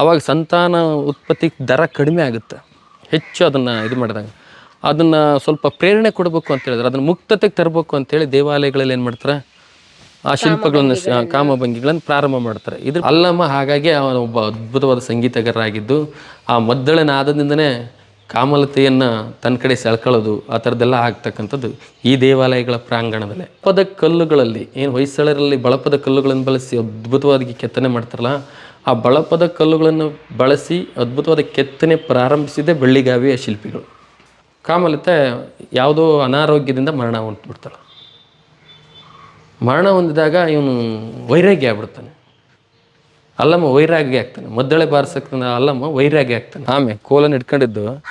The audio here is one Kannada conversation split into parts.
ಅವಾಗ ಸಂತಾನ ಉತ್ಪತ್ತಿ ದರ ಕಡಿಮೆ ಆಗುತ್ತೆ. ಹೆಚ್ಚು ಅದನ್ನು ಇದು ಮಾಡಿದಾಗ. ಅದನ್ನು ಸ್ವಲ್ಪ ಪ್ರೇರಣೆ ಕೊಡಬೇಕು ಅಂತ ಹೇಳಿದ್ರೆ. ಅದನ್ನು ಮುಕ್ತತೆಗೆ ತರಬೇಕು ಅಂತೇಳಿ ದೇವಾಲಯಗಳಲ್ಲಿ ಏನು ಮಾಡ್ತಾರೆ? ಆ ಶಿಲ್ಪಗಳನ್ನು ಕಾಮಭಂಗಿಗಳನ್ನು ಪ್ರಾರಂಭ ಮಾಡ್ತಾರೆ. ಇದ್ರ ಅಲ್ಲಮ್ಮ ಹಾಗಾಗಿ ಅವನು ಒಬ್ಬ ಅದ್ಭುತವಾದ ಸಂಗೀತಗಾರರಾಗಿದ್ದು ಆ ಮದ್ದಳೆ ನಾದದಿಂದನೇ ಕಾಮಲತೆಯನ್ನು ತನ್ನ ಕಡೆ ಸೆಳ್ಕೊಳ್ಳೋದು ಆ ಥರದ್ದೆಲ್ಲ ಆಗ್ತಕ್ಕಂಥದ್ದು ಈ ದೇವಾಲಯಗಳ ಪ್ರಾಂಗಣದಲ್ಲಿ. ಬಳಪದ ಕಲ್ಲುಗಳಲ್ಲಿ ಏನು ಹೊಯ್ಸಳರಲ್ಲಿ ಬಳಪದ ಕಲ್ಲುಗಳನ್ನು ಬಳಸಿ ಅದ್ಭುತವಾಗಿ ಕೆತ್ತನೆ ಮಾಡ್ತಾರಲ್ಲ ಆ ಬಳಪದ ಕಲ್ಲುಗಳನ್ನು ಬಳಸಿ ಅದ್ಭುತವಾದ ಕೆತ್ತನೆ ಪ್ರಾರಂಭಿಸಿದೆ ಬೆಳ್ಳಿಗಾವಿಯ ಶಿಲ್ಪಿಗಳು. ಕಾಮಲತೆ ಯಾವುದೋ ಅನಾರೋಗ್ಯದಿಂದ ಮರಣ ಹೊಂಟ್ಬಿಡ್ತಾಳೆ ಮರಣ ಹೊಂದಿದಾಗ ಇವನು ವೈರಾಗ್ಯ ಆಗ್ಬಿಡ್ತಾನೆ. ಅಲ್ಲಮ್ಮ ವೈರಾಗ್ಯ ಆಗ್ತಾನೆ. ಮದ್ದಳೆ ಬಾರಿಸಕ್ತಾನೆ ಅಲ್ಲಮ್ಮ ವೈರಾಗ್ಯ ಆಗ್ತಾನೆ. ಆಮೇಲೆ ಕೋಲನ್ನು ಇಟ್ಕೊಂಡಿದ್ದು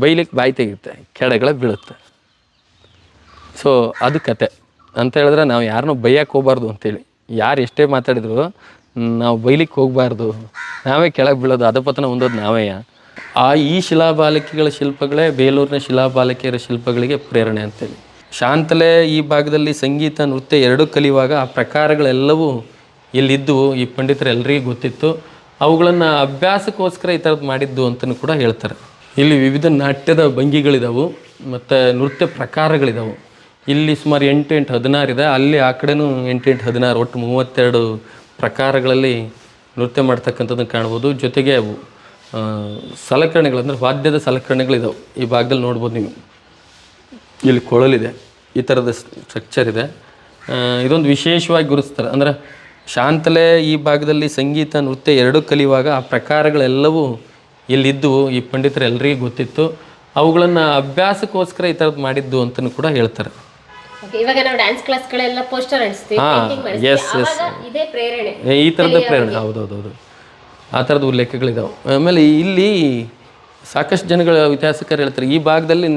ಬೈಲಿಕ್ಕೆ ಬಾಯಿ ತೆಗಿಯುತ್ತೆ ಕೆಡಗಳ ಬೀಳುತ್ತೆ. ಸೊ ಅದು ಕತೆ. ಅಂತ ಹೇಳಿದ್ರೆ ನಾವು ಯಾರನ್ನೂ ಬೈಯಕ್ಕೆ ಹೋಗ್ಬಾರ್ದು ಅಂತೇಳಿ. ಯಾರು ಎಷ್ಟೇ ಮಾತಾಡಿದ್ರು ನಾವು ಬೈಲಿಕ್ಕೆ ಹೋಗಬಾರ್ದು. ನಾವೇ ಕೆಳಗೆ ಬೀಳೋದು ಅಧಪತನ ಹೊಂದೋದು ನಾವೇಯ? ಆ ಈ ಶಿಲಾಬಾಲಿಕೆಗಳ ಶಿಲ್ಪಗಳೇ ಬೇಲೂರಿನ ಶಿಲಾಬಾಲಿಕೆಯರ ಶಿಲ್ಪಗಳಿಗೆ ಪ್ರೇರಣೆ ಅಂತೇಳಿ. ಶಾಂತಲೆ ಈ ಭಾಗದಲ್ಲಿ ಸಂಗೀತ, ನೃತ್ಯ ಎರಡೂ ಕಲಿಯುವಾಗ ಆ ಪ್ರಕಾರಗಳೆಲ್ಲವೂ ಇಲ್ಲಿದ್ದವು ಈ ಪಂಡಿತರೆಲ್ಲರಿಗೂ ಗೊತ್ತಿತ್ತು. ಅವುಗಳನ್ನು ಅಭ್ಯಾಸಕ್ಕೋಸ್ಕರ ಈ ಥರದ್ದು ಮಾಡಿದ್ದು ಅಂತಲೂ ಕೂಡ ಹೇಳ್ತಾರೆ. ಇಲ್ಲಿ ವಿವಿಧ ನಾಟ್ಯದ ಭಂಗಿಗಳಿದಾವು, ಮತ್ತು ನೃತ್ಯ ಪ್ರಕಾರಗಳಿದ್ದಾವೆ ಇಲ್ಲಿ ಸುಮಾರು ಎಂಟು ಎಂಟು ಹದಿನಾರು ಇದೆ. ಅಲ್ಲಿ ಆ ಕಡೆನೂ ಎಂಟು ಎಂಟು ಹದಿನಾರು, ಒಟ್ಟು ಮೂವತ್ತೆರಡು ಪ್ರಕಾರಗಳಲ್ಲಿ ನೃತ್ಯ ಮಾಡ್ತಕ್ಕಂಥದ್ದನ್ನು ಕಾಣ್ಬೋದು. ಜೊತೆಗೆ ಅವು ಸಲಕರಣೆಗಳು ಅಂದರೆ ವಾದ್ಯದ ಸಲಕರಣೆಗಳಿದಾವೆ. ಈ ಭಾಗದಲ್ಲಿ ನೋಡ್ಬೋದು ನೀವು. ಇಲ್ಲಿ ಕೊಳಲಿದೆ. ಈ ಥರದ ಸ್ಟ್ರಕ್ಚರ್ ಇದೆ. ಇದೊಂದು ವಿಶೇಷವಾಗಿ ಗುರುತಿಸ್ತಾರೆ. ಅಂದರೆ ಶಾಂತಲೆ ಈ ಭಾಗದಲ್ಲಿ ಸಂಗೀತ, ನೃತ್ಯ ಎರಡೂ ಕಲಿಯುವಾಗ ಆ ಪ್ರಕಾರಗಳೆಲ್ಲವೂ ಇಲ್ಲಿದ್ದವು. ಈ ಪಂಡಿತರೆಲ್ಲರಿಗೂ ಗೊತ್ತಿತ್ತು. ಅವುಗಳನ್ನು ಅಭ್ಯಾಸಕ್ಕೋಸ್ಕರ ಈ ಥರದ್ದು ಮಾಡಿದ್ದು ಅಂತಲೂ ಕೂಡ ಹೇಳ್ತಾರೆ. ಇವಾಗ ನಾವು ಡ್ಯಾನ್ಸ್ ಕ್ಲಾಸ್ಗಳೆಲ್ಲ ಪೋಸ್ಟರ್ ಅಂಟಿಸ್ತೀವಿ yes, yes. ಇದೇ ಪ್ರೇರಣೆ. ಈ ಥರದ ಪ್ರೇರಣೆ ಹೌದು ಹೌದು ಆ ಥರದ ಉಲ್ಲೇಖಗಳಿದಾವೆ ಆಮೇಲೆ ಇಲ್ಲಿ ಸಾಕಷ್ಟು ಜನಗಳ ಇತಿಹಾಸಕರು ಹೇಳ್ತಾರೆ ಈ ಭಾಗದಲ್ಲಿ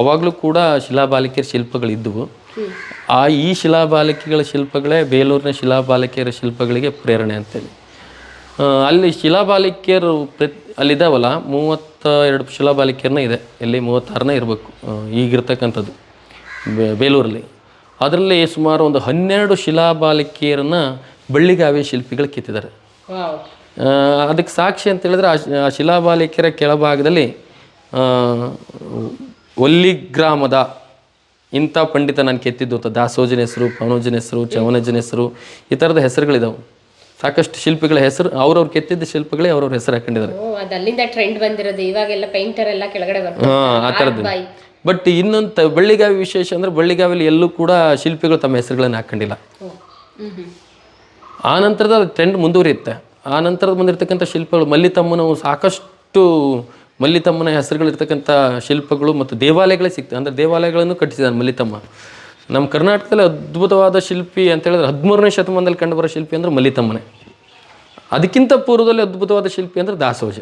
ಆವಾಗಲೂ ಕೂಡ ಶಿಲಾಬಾಲಿಕೆಯರ ಶಿಲ್ಪಗಳಿದ್ದವು ಆ ಈ ಶಿಲಾಬಾಲಿಕೆಗಳ ಶಿಲ್ಪಗಳೇ ಬೇಲೂರಿನ ಶಿಲಾಬಾಲಿಕೆಯರ ಶಿಲ್ಪಗಳಿಗೆ ಪ್ರೇರಣೆ ಅಂತೇಳಿ. ಅಲ್ಲಿ ಶಿಲಾಬಾಲಿಕೆಯರು ಪ್ರತಿ ಅಲ್ಲಿದ್ದಾವಲ್ಲ ಮೂವತ್ತ ಎರಡು ಶಿಲಾಬಾಲಿಕೆಯರನ್ನ ಇದೆ. ಇಲ್ಲಿ ಮೂವತ್ತಾರನೇ ಇರಬೇಕು. ಈಗಿರ್ತಕ್ಕಂಥದ್ದು. ಬೇಲೂರಲ್ಲಿ. ಅದರಲ್ಲಿ ಸುಮಾರು ಒಂದು ಹನ್ನೆರಡು ಶಿಲಾಬಾಲಿಕೆಯರನ್ನು ಬಳ್ಳಿಗಾವಿ ಶಿಲ್ಪಿಗಳು ಕಿತ್ತಿದ್ದಾರೆ. ಅದಕ್ಕೆ ಸಾಕ್ಷಿ ಅಂತ ಹೇಳಿದ್ರೆ ಆ ಶಿಲಾಬಾಲಿಕೆಯರ ಕೆಳಭಾಗದಲ್ಲಿ ಒಲ್ಲಿ ಗ್ರಾಮದ ಇಂಥ ಪಂಡಿತ ನಾನು ಕೆತ್ತಿದ್ದು ಅಂತ ದಾಸೋಜನ ಹೆಸರು ಪವನೋಜನ ಹೆಸರು ಚವನಜನ ಹೆಸರು ಈ ಥರದ ಹೆಸರುಗಳಿದಾವೆ. ಸಾಕಷ್ಟು ಶಿಲ್ಪಿಗಳ ಹೆಸರು ಅವ್ರವ್ರು ಕೆತ್ತಿದ್ದ ಶಿಲ್ಪಗಳೇ ಅವ್ರವ್ರ ಹೆಸರು ಹಾಕೊಂಡಿದ್ದಾರೆ. ಓ ಅದು ಅಲ್ಲಿಂದ ಟ್ರೆಂಡ್ ಬಂದಿರೋದು ಇವಾಗೆಲ್ಲ ಪೇಂಟರ್ ಎಲ್ಲ ಕೆಳಗಡೆ ಬರ್ತಾರೆ. ಹಾಂ ಆ ಥರದ್ದು. ಬಟ್ ಇನ್ನೊಂದು ಬಳ್ಳಿಗಾವಿ ವಿಶೇಷ ಅಂದರೆ ಬಳ್ಳಿಗಾವಿಲಿ ಎಲ್ಲೂ ಕೂಡ ಶಿಲ್ಪಿಗಳು ತಮ್ಮ ಹೆಸರುಗಳನ್ನು ಹಾಕೊಂಡಿಲ್ಲ. ಆ ನಂತರದ ಟ್ರೆಂಡ್ ಮುಂದುವರಿಯುತ್ತೆ ಆ ನಂತರದ ಬಂದಿರತಕ್ಕಂಥ ಶಿಲ್ಪಗಳು ಮಲ್ಲಿತಮ್ಮನ ಸಾಕಷ್ಟು ಮಲ್ಲಿತಮ್ಮನ ಹೆಸರುಗಳಿರ್ತಕ್ಕಂಥ ಶಿಲ್ಪಗಳು ಮತ್ತು ದೇವಾಲಯಗಳೇ ಸಿಗ್ತವೆ. ಅಂದರೆ ದೇವಾಲಯಗಳನ್ನು ಕಟ್ಟಿಸಿದ್ದಾನೆ ಮಲ್ಲಿತಮ್ಮ. ನಮ್ಮ ಕರ್ನಾಟಕದಲ್ಲಿ ಅದ್ಭುತವಾದ ಶಿಲ್ಪಿ ಅಂತ ಹೇಳಿದ್ರೆ ಹದಿಮೂರನೇ ಶತಮಾನದಲ್ಲಿ ಕಂಡುಬರೋ ಶಿಲ್ಪಿ ಅಂದರೆ ಮಲ್ಲಿತಮ್ಮನೇ. ಅದಕ್ಕಿಂತ ಪೂರ್ವದಲ್ಲಿ ಅದ್ಭುತವಾದ ಶಿಲ್ಪಿ ಅಂದರೆ ದಾಸೋಜ.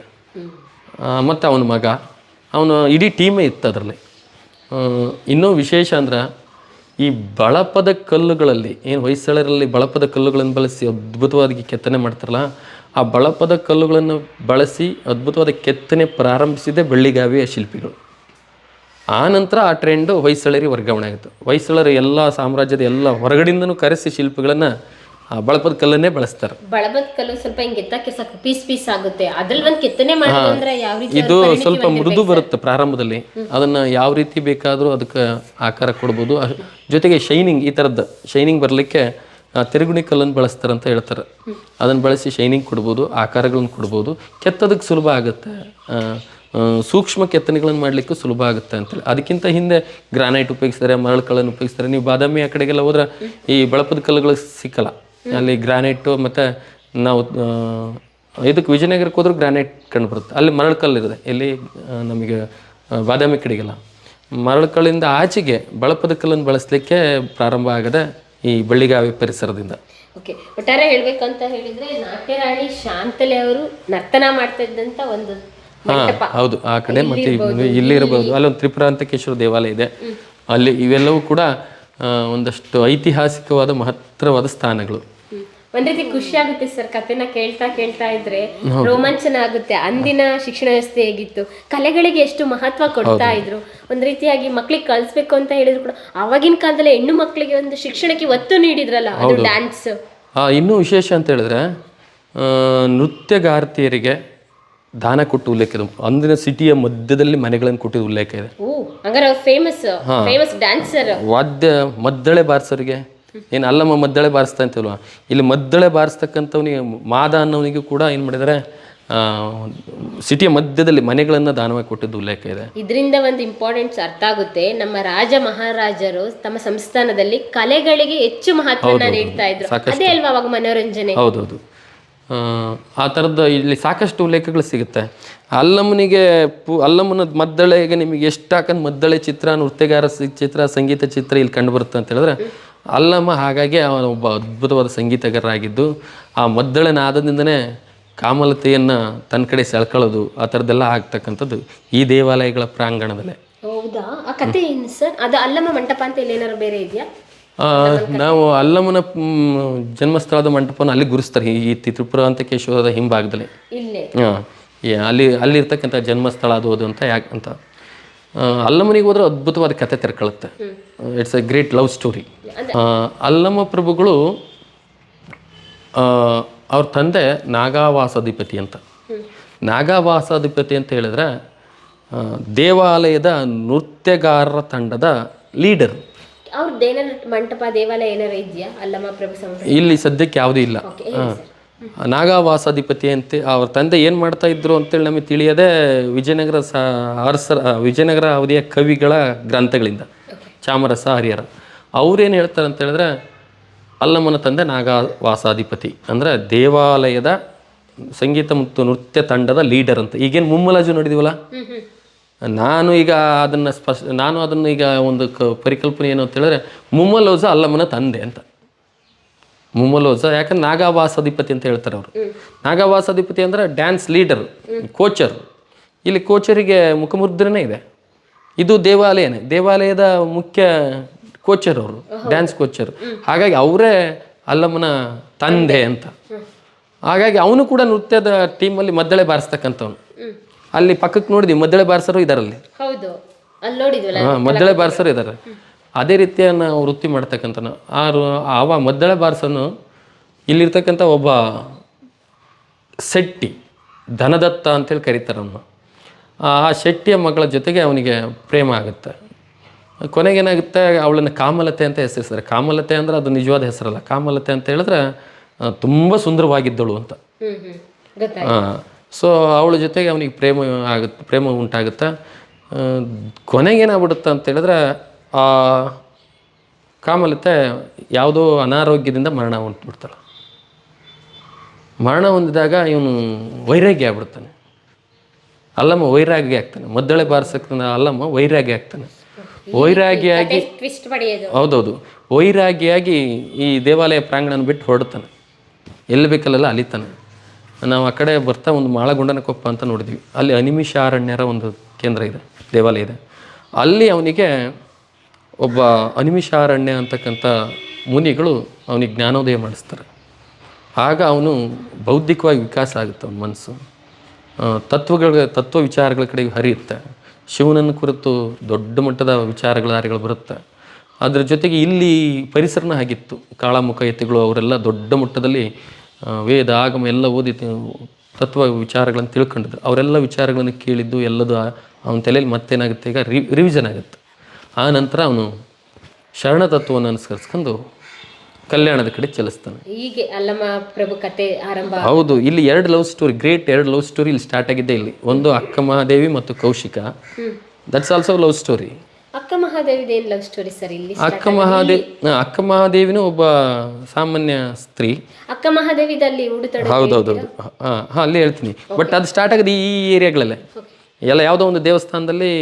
ಮತ್ತು ಅವನ ಮಗ. ಅವನು ಇಡೀ ಟೀಮೇ ಇತ್ತು ಅದರಲ್ಲಿ. ಇನ್ನೂ ವಿಶೇಷ ಅಂದ್ರೆ ಈ ಬಳಪದ ಕಲ್ಲುಗಳಲ್ಲಿ, ಏನು ಹೊಯ್ಸಳರಲ್ಲಿ ಬಳಪದ ಕಲ್ಲುಗಳನ್ನು ಬಳಸಿ ಅದ್ಭುತವಾಗಿ ಕೆತ್ತನೆ ಮಾಡ್ತಾರಲ್ಲ, ಆ ಬಳಪದ ಕಲ್ಲುಗಳನ್ನು ಬಳಸಿ ಅದ್ಭುತವಾದ ಕೆತ್ತನೆ ಪ್ರಾರಂಭಿಸಿದೆ ಬೆಳ್ಳಿಗಾವಿಯ ಶಿಲ್ಪಿಗಳು. ಆ ನಂತರ ಆ ಟ್ರೆಂಡು ಹೊಯ್ಸಳರಿಗೆ ವರ್ಗಾವಣೆ ಆಯಿತು. ಹೊಯ್ಸಳರು ಎಲ್ಲ ಸಾಮ್ರಾಜ್ಯದ ಎಲ್ಲ ಹೊರಗಡೆಯಿಂದನೂ ಕರೆಸಿ ಶಿಲ್ಪಿಗಳನ್ನು ಬಳಪದ ಕಲ್ಲನ್ನೇ ಬಳಸ್ತಾರೆ. ಬಳಪದ ಕಲ್ಲು ಸ್ವಲ್ಪ ಹಿಂಗೆ ಎತ್ತಕ್ಕೆ ಸಾಕು ಪೀಸ್ ಪೀಸ್ ಆಗುತ್ತೆ. ಅದ್ರಲ್ಲಿ ಒಂದ್ ಕೆತ್ತನೆ ಮಾಡಿದ್ರೆ ಯಾವ ರೀತಿ ಇದು ಸ್ವಲ್ಪ ಮೃದು ಬರುತ್ತೆ ಪ್ರಾರಂಭದಲ್ಲಿ. ಅದನ್ನ ಯಾವ ರೀತಿ ಬೇಕಾದರೂ ಅದಕ್ಕೆ ಆಕಾರ ಕೊಡ್ಬೋದು. ಜೊತೆಗೆ ಶೈನಿಂಗ್ ಈ ಥರದ್ದು ಶೈನಿಂಗ್ ಬರಲಿಕ್ಕೆ ತಿರುಗುಣಿ ಕಲ್ಲನ್ನು ಬಳಸ್ತಾರೆ ಅಂತ ಹೇಳ್ತಾರೆ ಅದನ್ನ ಬಳಸಿ ಶೈನಿಂಗ್ ಕೊಡ್ಬೋದು ಆಕಾರಗಳನ್ನು ಕೊಡ್ಬೋದು. ಕೆತ್ತದಕ್ಕೆ ಸುಲಭ ಆಗುತ್ತೆ. ಸೂಕ್ಷ್ಮ ಕೆತ್ತನೆಗಳನ್ನು ಮಾಡಲಿಕ್ಕೂ ಸುಲಭ ಆಗುತ್ತೆ ಅಂತೇಳಿ ಅದಕ್ಕಿಂತ ಹಿಂದೆ ಗ್ರಾನೈಟ್ ಉಪಯೋಗಿಸ್ತಾರೆ ಮರಳು ಕಲ್ಲನ್ನು ಉಪಯೋಗಿಸ್ತಾರೆ ನೀವು ಬಾದಾಮಿ ಆ ಕಡೆಗೆಲ್ಲ ಹೋದ್ರೆ ಈ ಬಳಪದ ಕಲ್ಲುಗಳು ಸಿಕ್ಕಲ್ಲ. ಅಲ್ಲಿ ಗ್ರಾನೈಟು ಮತ್ತು ನಾವು ಇದಕ್ಕೆ ವಿಜಯನಗರಕ್ಕೆ ಹೋದ್ರೂ ಗ್ರಾನೈಟ್ ಕಂಡು ಬರುತ್ತೆ ಅಲ್ಲಿ ಮರಳು ಕಲ್ಲು ಇರುತ್ತೆ ಎಲ್ಲಿ ನಮಗೆ ಬಾದಾಮಿ ಕಡೆಗೆಲ್ಲ. ಮರಳು ಕಲ್ಲಿಂದ ಆಚೆಗೆ ಬಳಪದ ಕಲ್ಲನ್ನು ಬಳಸಲಿಕ್ಕೆ ಪ್ರಾರಂಭ ಆಗದೆ ಈ ಬಳ್ಳಿಗಾವಿ ಪರಿಸರದಿಂದ. ಓಕೆ ಒಟ್ಟಾರೆ ಹೇಳಬೇಕು ಅಂತ ಹೇಳಿದ್ರೆ ನಾಟ್ಯರಾಣಿ ಶಾಂತಲೆ ಅವರು ನರ್ತನ ಮಾಡ್ತಾ ಇದ್ದಂಥ ಒಂದು ಹಾಂ ಹೌದು. ಆ ಕಡೆ ಮತ್ತೆ ಇಲ್ಲಿ- ಇರ್ಬೋದು ಇರಬಹುದು ಅಲ್ಲೊಂದು ತ್ರಿಪುರಾಂತಕೇಶ್ವರ ದೇವಾಲಯ ಇದೆ. ಅಲ್ಲಿ ಇವೆಲ್ಲವೂ ಕೂಡ ಒಂದಷ್ಟು ಐತಿಹಾಸಿಕವಾದ ಮಹತ್ತರವಾದ ಸ್ಥಾನಗಳು. ಒಂದ್ ರೀತಿ ಖುಷಿ ಆಗುತ್ತೆ ಸರ್ ಕಥೆನ ಕೇಳ್ತಾ ಕೇಳ್ತಾ ಇದ್ರೆ ರೋಮಾಂಚನ ಆಗುತ್ತೆ. ಅಂದಿನ ಶಿಕ್ಷಣ ವ್ಯವಸ್ಥೆ ಹೇಗಿತ್ತು? ಕಲೆಗಳಿಗೆ ಎಷ್ಟು ಮಹತ್ವ ಕೊಡ್ತಾ ಇದ್ರು? ಒಂದ್ ರೀತಿಯಾಗಿ ಮಕ್ಳಿಗೆ ಕಲ್ಸ್ಬೇಕು ಅಂತ ಹೇಳಿದ್ರು ಕೂಡ ಅವಾಗಿನ ಕಾಲದಲ್ಲಿ ಹೆಣ್ಣು ಮಕ್ಕಳಿಗೆ ಒಂದು ಶಿಕ್ಷಣಕ್ಕೆ ಒತ್ತು ನೀಡಿದ್ರಲ್ಲ ಅದು ಡ್ಯಾನ್ಸ್ ಆ, ಇನ್ನೂ ವಿಶೇಷ ಅಂತ ಹೇಳಿದ್ರೆ ನೃತ್ಯಗಾರ್ತಿಯರಿಗೆ ದಾನ ಕೊಟ್ಟು ಉಲ್ಲೇಖ ಇದೆ. ಅಂದಿನ ಸಿಟಿಯ ಮಧ್ಯದಲ್ಲಿ ಮನೆಗಳನ್ನು ಕೊಟ್ಟಿದ್ದು ಉಲ್ಲೇಖ ಇದೆ. ಓ ಹಂಗಾರೆ ಫೇಮಸ್ ಫೇಮಸ್ ಡ್ಯಾನ್ಸರ್ ವಾದ್ಯ ಮದ್ದಳೆ ಬಾರಿಸೋರಿಗೆ. ಏನು ಅಲ್ಲಮ್ಮ ಮದ್ದಳೆ ಬಾರಿಸ್ತಾ ಅಂತೀವಲ್ವ ಇಲ್ಲಿ ಮದ್ದಳೆ ಬಾರಿಸ್ತಕ್ಕಂಥವ್ನಿಗೆ ಮಾದ ಅನ್ನೋನಿಗೂ ಕೂಡ ಏನು ಮಾಡಿದರೆ ಆ, ಸಿಟಿಯ ಮಧ್ಯದಲ್ಲಿ ಮನೆಗಳನ್ನು ದಾನವಾಗಿ ಕೊಟ್ಟಿದ್ದು ಉಲ್ಲೇಖ ಇದೆ. ಇದರಿಂದ ಒಂದು ಇಂಪಾರ್ಟೆನ್ಸ್ ಅರ್ಥ ಆಗುತ್ತೆ. ನಮ್ಮ ರಾಜ ಮಹಾರಾಜರು ತಮ್ಮ ಸಂಸ್ಥಾನದಲ್ಲಿ ಕಲೆಗಳಿಗೆ ಹೆಚ್ಚು ಮಹತ್ವ ನೀಡ್ತಾ ಇದ್ರು. ಅದೇ ಅಲ್ವಾ ಅವಾಗ ಮನೋರಂಜನೆ? ಹೌದೌದು. ಆ, ಥರದ ಇಲ್ಲಿ ಸಾಕಷ್ಟು ಉಲ್ಲೇಖಗಳು ಸಿಗುತ್ತೆ. ಅಲ್ಲಮ್ಮನಿಗೆ ಪು ಅಲ್ಲಮ್ಮನ ಮದ್ದಳೆಗೆ ನಿಮಗೆ ಎಷ್ಟು ಹಾಕೊಂಡು ಮದ್ದಳೆ ಚಿತ್ರ ನೃತ್ಯಗಾರ ಚಿತ್ರ ಸಂಗೀತ ಚಿತ್ರ ಇಲ್ಲಿ ಕಂಡು ಬರುತ್ತೆ ಅಂತ ಹೇಳಿದ್ರೆ ಅಲ್ಲಮ್ಮ ಹಾಗಾಗಿ ಅವನ ಒಬ್ಬ ಅದ್ಭುತವಾದ ಸಂಗೀತಗಾರರಾಗಿದ್ದು ಆ ಮದ್ದಳೆ ನಾದದಿಂದನೇ ಕಾಮಲತೆಯನ್ನು ತನ್ನ ಕಡೆ ಸೆಳ್ಕೊಳ್ಳೋದು ಆ ಥರದ್ದೆಲ್ಲ ಆಗ್ತಕ್ಕಂಥದ್ದು ಈ ದೇವಾಲಯಗಳ ಪ್ರಾಂಗಣದಲ್ಲೇ. ಹೌದಾ? ಆ ಕಥೆ ಏನು ಸರ್? ಅದು ಅಲ್ಲಮ್ಮ ಮಂಟಪ ಅಂತ ಇಲ್ಲಿ ಏನಾದ್ರು ಬೇರೆ ಇದೆಯಾ? ನಾವು ಅಲ್ಲಮ್ಮನ ಜನ್ಮಸ್ಥಳದ ಮಂಟಪವನ್ನು ಅಲ್ಲಿ ಗುರುಸ್ತಾರೆ. ಈ ಅಂತಕೇಶ್ವರದ ಹಿಂಭಾಗದಲ್ಲಿ. ಅಲ್ಲಿ ಅಲ್ಲಿರ್ತಕ್ಕಂಥ ಜನ್ಮಸ್ಥಳ ಅದು ಅದು ಅಂತ ಯಾಕೆ ಅಂತ. ಅಲ್ಲಮ್ಮನಿಗೆ ಹೋದ್ರೆ ಅದ್ಭುತವಾದ ಕತೆ ತೆರ್ಕೊಳ್ಳುತ್ತೆ. It's a great love story Allama ಪ್ರಭುಗಳು ಅವ್ರ ತಂದೆ ನಾಗಾವಾಸಾಧಿಪತಿ ಅಂತ. ನಾಗಾವಾಸಾಧಿಪತಿ ಅಂತ ಹೇಳಿದ್ರೆ ದೇವಾಲಯದ ನೃತ್ಯಗಾರರ ತಂಡದ ಲೀಡರ್ ಅವ್ರದ್ದು ಮಂಟಪ ದೇವಾಲಯ ಏನಾರು ಇದೆಯಾ? ಅಲ್ಲಮ್ಮ ಪ್ರಭು ಸಂಸ್ಥೆ ಇಲ್ಲಿ ಸದ್ಯಕ್ಕೆ ಯಾವುದೂ ಇಲ್ಲ. ನಾಗಾವಾಸಾಧಿಪತಿ ಅಂತ ಅವ್ರ ತಂದೆ ಏನು ಮಾಡ್ತಾ ಇದ್ರು ಅಂತೇಳಿ ನಮಗೆ ತಿಳಿಯದೆ ವಿಜಯನಗರ ಸ ಅರಸರ ವಿಜಯನಗರ ಅವಧಿಯ ಕವಿಗಳ ಗ್ರಂಥಗಳಿಂದ ಚಾಮರಸ ಹರಿಹರ. ಅವ್ರೇನು ಹೇಳ್ತಾರೆ ಅಂತ ಹೇಳಿದ್ರೆ ಅಲ್ಲಮ್ಮನ ತಂದೆ ನಾಗಾವಾಸಾಧಿಪತಿ. ಅಂದರೆ ದೇವಾಲಯದ ಸಂಗೀತ ಮತ್ತು ನೃತ್ಯ ತಂಡದ ಲೀಡರ್ ಅಂತ. ಈಗೇನು ಮುಮ್ಮಲಾಜು ನೋಡಿದೀವಲ್ಲ? ನಾನು ಈಗ ಅದನ್ನು ಸ್ಪಷ್ಟ ನಾನು ಅದನ್ನು ಈಗ ಒಂದು ಕ ಪರಿಕಲ್ಪನೆ ಏನು ಅಂತ ಹೇಳಿದ್ರೆ ಮುಮ್ಮಲೋಜ ಅಲ್ಲಮ್ಮನ ತಂದೆ ಅಂತ. ಮುಮ್ಮಲೋಜ ಯಾಕಂದ್ರೆ ನಾಗಾವಾಸಾಧಿಪತಿ ಅಂತ ಹೇಳ್ತಾರೆ ಅವರು. ನಾಗಾವಾಸಾಧಿಪತಿ ಅಂದ್ರೆ ಡ್ಯಾನ್ಸ್ ಲೀಡರ್ ಕೋಚರ್. ಇಲ್ಲಿ ಕೋಚರಿಗೆ ಮುಖಮುದ್ರನೇ ಇದೆ. ಇದು ದೇವಾಲಯನೇ. ದೇವಾಲಯದ ಮುಖ್ಯ ಕೋಚರ್ ಅವರು ಡ್ಯಾನ್ಸ್ ಕೋಚರ್. ಹಾಗಾಗಿ ಅವರೇ ಅಲ್ಲಮ್ಮನ ತಂದೆ ಅಂತ. ಹಾಗಾಗಿ ಅವನು ಕೂಡ ನೃತ್ಯದ ಟೀಮಲ್ಲಿ ಮದ್ದಳೆ ಬಾರಿಸ್ತಕ್ಕಂಥವ್ನು. ಅಲ್ಲಿ ಪಕ್ಕಕ್ಕೆ ನೋಡಿದ್ವಿ ಮದ್ದಳೆ ಬಾರಿಸೋರು ಇದಾರಲ್ಲಿ. ಹೌದು ಅಲ್ಲಿ ನೋಡಿದ್ವಲ್ಲ? ಹಾಂ ಮದ್ದಳೆ ಬಾರಿಸೋರು ಇದ್ದಾರೆ ಅದೇ ರೀತಿಯ ನಾವು ವೃತ್ತಿ ಮಾಡ್ತಕ್ಕಂಥ ಆ ಆವ ಮದ್ದಳೆ ಬಾರಿಸೋನು ಇಲ್ಲಿರ್ತಕ್ಕಂಥ ಒಬ್ಬ ಶೆಟ್ಟಿ ಧನದತ್ತ ಅಂತೇಳಿ ಕರೀತಾರೆ ಅವನು. ಆ ಶೆಟ್ಟಿಯ ಮಗಳ ಜೊತೆಗೆ ಅವನಿಗೆ ಪ್ರೇಮ ಆಗುತ್ತೆ. ಕೊನೆಗೇನಾಗುತ್ತೆ ಅವಳನ್ನು ಕಾಮಲತೆ ಅಂತ ಹೆಸರಿಸ್ತಾರೆ. ಕಾಮಲತೆ ಅಂದ್ರೆ ಅದು ನಿಜವಾದ ಹೆಸರಲ್ಲ. ಕಾಮಲತೆ ಅಂತ ಹೇಳಿದ್ರೆ ತುಂಬ ಸುಂದರವಾಗಿದ್ದಳು ಅಂತ. ಗೊತ್ತಾಯ್ತು. ಸೊ ಅವಳ ಜೊತೆಗೆ ಅವನಿಗೆ ಪ್ರೇಮ ಆಗುತ್ತೆ ಪ್ರೇಮ ಉಂಟಾಗುತ್ತೆ? ಕೊನೆಗೇನಾಗ್ಬಿಡುತ್ತೆ ಅಂತ ಹೇಳಿದ್ರೆ ಆ ಕಾಮಲತೆ ಯಾವುದೋ ಅನಾರೋಗ್ಯದಿಂದ ಮರಣ ಹೊಂದ್ಬಿಡ್ತಾಳೆ. ಮರಣ ಹೊಂದಿದಾಗ ಇವನು ವೈರಾಗ್ಯ ಆಗ್ಬಿಡ್ತಾನೆ. ಅಲ್ಲಮ್ಮ ವೈರಾಗ್ಯ ಆಗ್ತಾನೆ. ಮದ್ದಳೆ ಬಾರಿಸಕ್ತಾನೆ ಅಲ್ಲಮ್ಮ ವೈರಾಗ್ಯ ಆಗ್ತಾನೆ. ವೈರಾಗ್ಯಾಗಿ ಹೌದೌದು. ವೈರಾಗಿಯಾಗಿ ಈ ದೇವಾಲಯ ಪ್ರಾಂಗಣನ ಬಿಟ್ಟು ಹೊರಡ್ತಾನೆ. ಎಲ್ಲಿ ಬೇಕಲ್ಲೆಲ್ಲ ಅಲಿತಾನೆ. ನಾವು ಆ ಕಡೆ ಬರ್ತಾ ಒಂದು ಮಾಳಗುಂಡನ ಕೊಪ್ಪ ಅಂತ ನೋಡಿದ್ವಿ. ಅಲ್ಲಿ ಅನಿಮಿಷಾರಣ್ಯರ ಒಂದು ಕೇಂದ್ರ ಇದೆ, ದೇವಾಲಯ ಇದೆ. ಅಲ್ಲಿ ಅವನಿಗೆ ಒಬ್ಬ ಅನಿಮಿಷಾರಣ್ಯ ಅಂತಕ್ಕಂಥ ಮುನಿಗಳು ಅವನಿಗೆ ಜ್ಞಾನೋದಯ ಮಾಡಿಸ್ತಾರೆ. ಆಗ ಅವನು ಬೌದ್ಧಿಕವಾಗಿ ವಿಕಾಸ ಆಗುತ್ತೆ ಅವನ ಮನಸ್ಸು. ತತ್ವಗಳ, ತತ್ವ ವಿಚಾರಗಳ ಕಡೆಗೆ ಹರಿಯುತ್ತೆ. ಶಿವನನ್ನು ಕುರಿತು ದೊಡ್ಡ ಮಟ್ಟದ ವಿಚಾರಗಳ ದಾರಿಗಳು ಬರುತ್ತೆ. ಅದರ ಜೊತೆಗೆ ಇಲ್ಲಿ ಪರಿಸರನ ಆಗಿತ್ತು ಕಾಳಮುಖ ಯತಿಗಳು ಅವರೆಲ್ಲ ದೊಡ್ಡ ಮಟ್ಟದಲ್ಲಿ ವೇದ ಆಗಮ ಎಲ್ಲ ಓದಿ ತತ್ವ ವಿಚಾರಗಳನ್ನು ತಿಳ್ಕೊಂಡಿದ್ರು. ಅವರೆಲ್ಲ ವಿಚಾರಗಳನ್ನು ಕೇಳಿದ್ದು ಎಲ್ಲದು ಅವನ ತಲೆಯಲ್ಲಿ ಮತ್ತೇನಾಗುತ್ತೆ? ಈಗ ರಿ ರಿವಿಷನ್ ಆಗುತ್ತೆ. ಆ ನಂತರ ಅವನು ಶರಣ ತತ್ವವನ್ನು ಅನುಸರಿಸ್ಕೊಂಡು ಕಲ್ಯಾಣದ ಕಡೆ ಚಲಿಸ್ತಾನೆ. ಹೀಗೆ ಅಲ್ಲಮ್ಮ ಪ್ರಭು ಕತೆ ಆರಂಭ. ಹೌದು ಇಲ್ಲಿ ಎರಡು ಲವ್ ಸ್ಟೋರಿ ಗ್ರೇಟ್ ಎರಡು ಲವ್ ಸ್ಟೋರಿ ಇಲ್ಲಿ ಸ್ಟಾರ್ಟ್ ಆಗಿದೆ ಇಲ್ಲಿ. ಒಂದು ಅಕ್ಕ ಮಹಾದೇವಿ ಮತ್ತು Kaushika. That's also love story Akka ಮಹಾದೇವಿದು ಏನು ಲವ್ ಸ್ಟೋರಿ ಸರ್ ಇಲ್ಲಿ? ಅಕ್ಕ ಮಹಾದೇವಿ ಅಕ್ಕ ಮಹಾದೇವಿನೂ ಒಬ್ಬ ಸಾಮಾನ್ಯ ಸ್ತ್ರೀ. ಅಕ್ಕ ಮಹಾದೇವಿದಲ್ಲಿ ಹೌದೌದು ಹೌದು. ಹಾಂ ಹಾಂ ಅಲ್ಲಿ ಹೇಳ್ತೀನಿ. ಬಟ್ ಅದು ಸ್ಟಾರ್ಟ್ ಆಗೋದು ಈ ಏರಿಯಾಗಳಲ್ಲೇ. ಎಲ್ಲ ಯಾವುದೋ ಒಂದು ದೇವಸ್ಥಾನದಲ್ಲಿ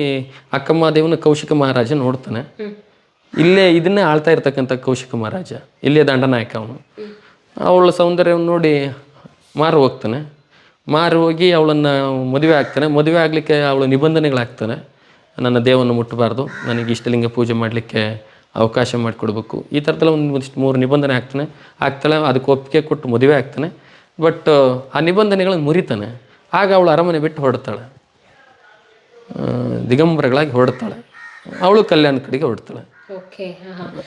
ಅಕ್ಕ ಮಹಾದೇವನ ಕೌಶಿಕ ಮಹಾರಾಜ ನೋಡ್ತಾನೆ. ಇಲ್ಲೇ ಇದನ್ನೇ ಆಳ್ತಾ ಇರ್ತಕ್ಕಂಥ ಕೌಶಿಕ ಮಹಾರಾಜ. ಇಲ್ಲೇ ದಂಡನಾಯಕ ಅವನು. ಅವಳ ಸೌಂದರ್ಯವನ್ನು ನೋಡಿ ಮಾರು ಹೋಗ್ತಾನೆ. ಮಾರು ಹೋಗಿ ಅವಳನ್ನು ಮದುವೆ ಆಗ್ತಾನೆ. ಮದುವೆ ಆಗಲಿಕ್ಕೆ ಅವಳ ನಿಬಂಧನೆಗಳಾಗ್ತಾನೆ. ನನ್ನ ದೇಹವನ್ನು ಮುಟ್ಟಬಾರ್ದು. ನನಗೆ ಇಷ್ಟಲಿಂಗ ಪೂಜೆ ಮಾಡಲಿಕ್ಕೆ ಅವಕಾಶ ಮಾಡಿಕೊಡ್ಬೇಕು. ಈ ಥರದ್ದೆಲ್ಲ ಒಂದು ಒಂದಿಷ್ಟು ಮೂರು ನಿಬಂಧನೆ ಆಗ್ತಾನೆ ಆಗ್ತಾಳೆ ಅದಕ್ಕೆ ಒಪ್ಪಿಗೆ ಕೊಟ್ಟು ಮದುವೆ ಆಗ್ತಾನೆ. ಬಟ್ ಆ ನಿಬಂಧನೆಗಳನ್ನು ಮುರಿತಾನೆ. ಆಗ ಅವಳು ಅರಮನೆ ಬಿಟ್ಟು ಹೊರಡ್ತಾಳೆ. ದಿಗಂಬರಗಳಾಗಿ ಹೊರಡ್ತಾಳೆ. ಅವಳು ಕಲ್ಯಾಣ ಕಡೆಗೆ ಹೊರಡ್ತಾಳೆ.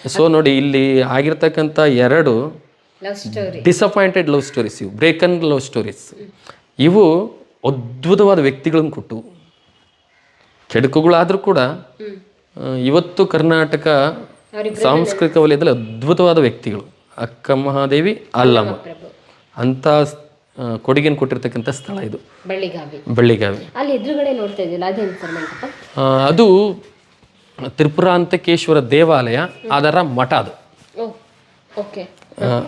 ಸೊ ನೋಡಿ ಇಲ್ಲಿ ಆಗಿರ್ತಕ್ಕಂಥ ಎರಡು ಡಿಸಪಾಯಿಂಟೆಡ್ ಲವ್ ಸ್ಟೋರೀಸ್ ಇವು. ಬ್ರೇಕನ್ ಲವ್ ಸ್ಟೋರೀಸ್ ಇವು ಅದ್ಭುತವಾದ ವ್ಯಕ್ತಿಗಳನ್ನು ಕೊಟ್ಟು ಕೆಡುಕುಗಳಾದರೂ ಕೂಡ ಇವತ್ತು ಕರ್ನಾಟಕ ಸಾಂಸ್ಕೃತಿಕ ವಲಯದಲ್ಲಿ ಅದ್ಭುತವಾದ ವ್ಯಕ್ತಿಗಳು. ಅಕ್ಕ ಮಹಾದೇವಿ ಅಲ್ಲಮ್ಮ. ಅಂತ ಕೊಡುಗೆಯನ್ನು ಕೊಟ್ಟಿರ್ತಕ್ಕಂಥ ಸ್ಥಳ ಇದು. ಬಳ್ಳಿಗಾವಿ. ಅದು ತ್ರಿಪುರಾಂತಕೇಶ್ವರ ದೇವಾಲಯ ಅದರ ಮಠ ಅದು. ಓಕೆ.